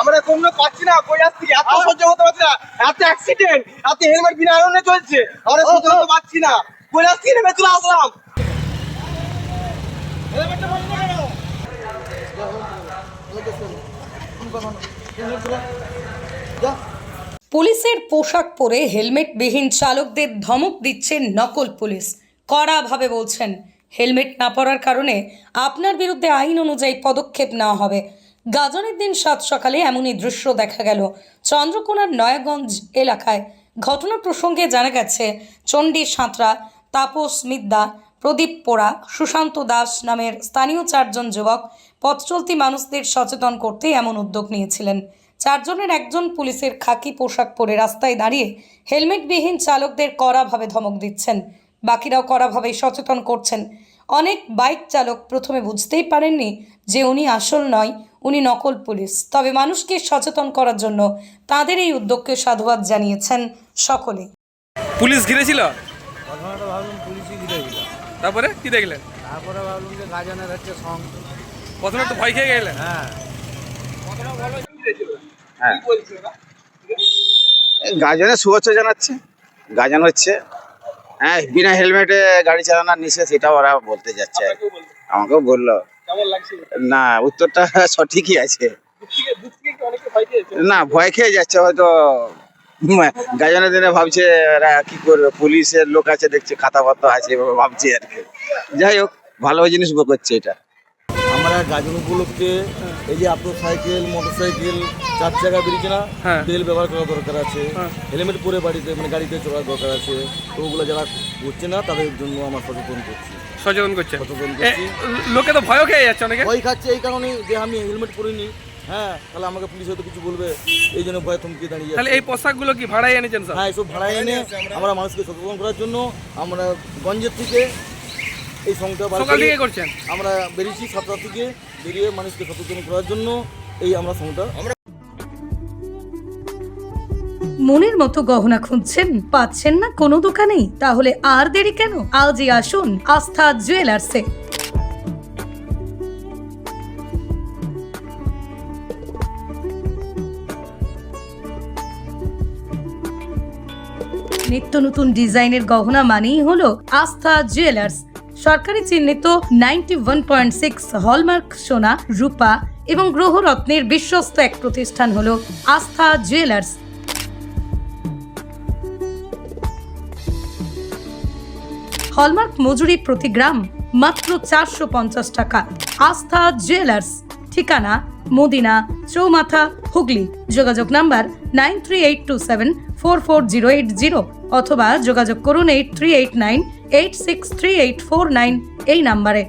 আমরা কোনো পাচ্ছি না কই আসছি এত সহ্য হতে পারছি না এত অ্যাক্সিডেন্ট এত হেলমেট বিনা কারণে চলছে আমরা সহ্য হতে পারছি না কই আসছি নেমে চলে আসলাম পুলিশের পোশাক পরে হেলমেটবিহীন চালকদের ধমক দিচ্ছে নকল পুলিশ। কড়াভাবে বলছেন হেলমেট না পরার কারণে আপনার বিরুদ্ধে আইন অনুযায়ী পদক্ষেপ নেওয়া হবে। গাজনের দিন সাত সকালে এমনই দৃশ্য দেখা গেল। চন্দ্রকোনার নয়াগঞ্জ এলাকায় ঘটনা প্রসঙ্গে জানা গেছে, চণ্ডী সাঁতরা, তাপস মিদ্দা, প্রদীপ পোড়া, সুশান্ত দাস নামের স্থানীয় চারজন যুবক পথ চলতি মানুষদের সচেতন করতে এমন উদ্যোগ নিয়েছিলেন। চারজনের একজন পুলিশের খাকি পোশাক পরে রাস্তায় দাঁড়িয়ে হেলমেটবিহীন চালকদের কড়াভাবে ধমক দিচ্ছেন। বাকিরাও কড়াভাবে সচেতন করছেন। অনেক বাইক চালক প্রথমে বুঝতেই পারেননি যে উনি আসল নয় উনি নকল পুলিশ। তবে মানুষকে সচেতন করার জন্য তাদের এই উদ্যোগকে সাধুবাদ জানিয়েছেন সকলে। পুলিশ ঘিরেছিল? প্রথমে ভাবলাম পুলিশই ঘিরেছিল তারপরে কি দেখলেন? তারপরে ভাবলাম যে গাজনের হচ্ছে সং প্রথমে একটু ভয় খেয়ে গেলেন? হ্যাঁ। গাজনে শুভেচ্ছা জানাচ্ছে। গাজন হচ্ছে হ্যাঁ বিনা হেলমেটে গাড়ি চালানোর নিষেধ এটা ওরা বলতে যাচ্ছে। আমাকেও বলল। না উত্তরটা সঠিকই আছে। না ভয় খেয়ে যাচ্ছে হয়তো গাজনের দিনে ভাবছে এরা কি করবে পুলিশের লোক আছে দেখছে খাতাপত্র আছে ভাবছে আর কি। যাই হোক ভালো জিনিস করছে এটা। গাজন উপলক্ষে এই যে আপনার সাইকেল মোটর সাইকেল চার চাকা বেরিয়েছে না? হ্যাঁ। তেল ব্যবহার করা দরকার আছে। হ্যাঁ। হেলমেট পরে বাড়িতে মানে গাড়িতে চলার দরকার আছে। তো ওগুলো যারা করছে না তাদের জন্য আমরা সচেতন করছি। সচেতন করছে। সচেতন করছি। লোকে তো ভয়ও খেয়ে যাচ্ছে অনেকে। ভয় খাচ্ছে এই কারণে যে আমি হেলমেট পরিনি। হ্যাঁ তাহলে আমাকে পুলিশ হয়তো কিছু বলবে। এই জন্য ভয় থমকে দাঁড়িয়ে তাহলে এই পোশাকগুলো কি ভাড়াই এনেছেন স্যার? হ্যাঁ এসব ভাড়া এনে আমরা মানুষকে সচেতন করার জন্য আমরা গঞ্জের থেকে এই সকাল থেকে করছেন? আমরা বেরিয়েছি সাতটা থেকে বেরিয়ে মানুষকে সচেতন করার জন্য এই আমরা সংটা মনের মতো গহনা খুঁজছেন পাচ্ছেন না কোনো দোকানেই তাহলে আর দেরি কেন? আজই আসুন আস্থা জুয়েলার্সে। নিত্য নতুন ডিজাইনের গহনা মানেই হলো আস্থা জুয়েলার্স। সরকারি চিহ্নিত ninety one point six hallmark সোনা, রূপা এবং গ্রহরত্নের বিশ্বস্ত এক প্রতিষ্ঠান হলো আস্থা জুয়েলার্স। হলমার্ক মজুরি প্রতি গ্রাম মাত্র চারশো পঞ্চাশ টাকা। আস্থা জুয়েলার্স। ঠিকানা মদিনা, চৌমাথা, হুগলি। যোগাযোগ number nine three eight two seven four four zero eight zero অথবা যোগাযোগ করুন eight three eight nine eight six three eight four nine এই নাম্বারে।